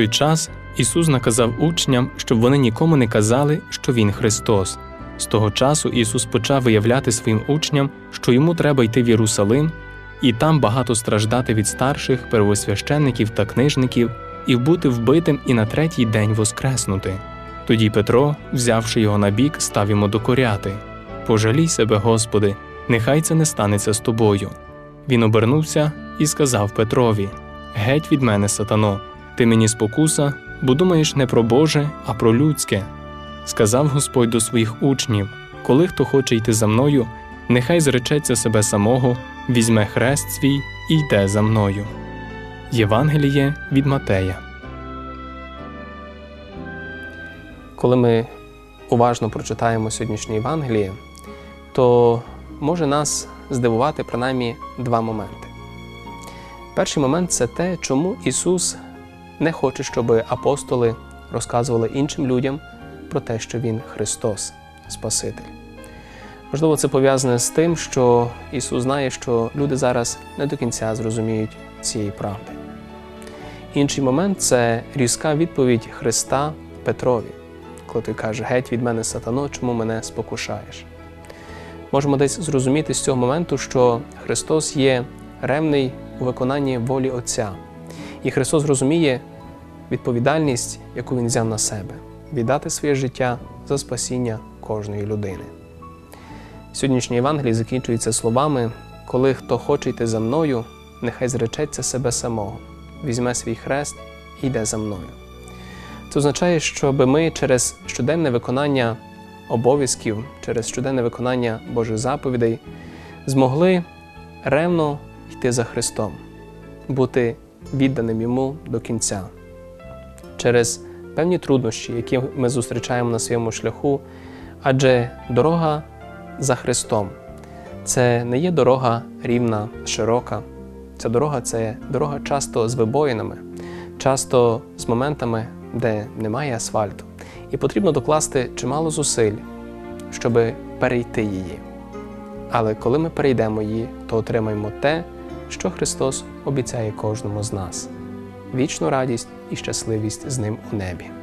той час Ісус наказав учням, щоб вони нікому не казали, що Він Христос. З того часу Ісус почав виявляти своїм учням, що йому треба йти в Єрусалим, і там багато страждати від старших, первосвященників та книжників, і бути вбитим і на третій день воскреснути. Тоді Петро, взявши його на бік, став йому докоряти Пожалій себе, Господи, нехай це не станеться з тобою. Він обернувся і сказав Петрові: Геть від мене, сатано, ти мені спокуса, бо думаєш не про Боже, а про людське. Сказав Господь до своїх учнів: Коли хто хоче йти за мною, нехай зречеться себе самого, візьме хрест свій і йде за мною. Євангеліє від Матея. Коли ми уважно прочитаємо сьогоднішнє Євангеліє, то може нас здивувати принаймні два моменти. Перший момент це те, чому Ісус не хоче, щоб апостоли розказували іншим людям про те, що Він Христос, Спаситель. Можливо, це пов'язане з тим, що Ісус знає, що люди зараз не до кінця зрозуміють цієї правди. Інший момент це різка відповідь Христа Петрові, коли той каже: Геть від мене, сатано, чому мене спокушаєш? Можемо десь зрозуміти з цього моменту, що Христос є ревний у виконанні волі Отця, і Христос розуміє відповідальність, яку Він взяв на себе віддати своє життя за спасіння кожної людини. Сьогоднішній Євангелій закінчується словами: коли хто хоче йти за мною, нехай зречеться себе самого, візьме свій хрест і йде за мною. Це означає, щоб ми через щоденне виконання обов'язків, через щоденне виконання Божих заповідей змогли ревно йти за Христом, бути відданим Йому до кінця. Через певні труднощі, які ми зустрічаємо на своєму шляху, адже дорога за Христом це не є дорога рівна, широка. Ця дорога це дорога часто з вибоїнами, часто з моментами, де немає асфальту. І потрібно докласти чимало зусиль, щоб перейти її. Але коли ми перейдемо її, то отримаємо те, що Христос обіцяє кожному з нас вічну радість і щасливість з ним у небі.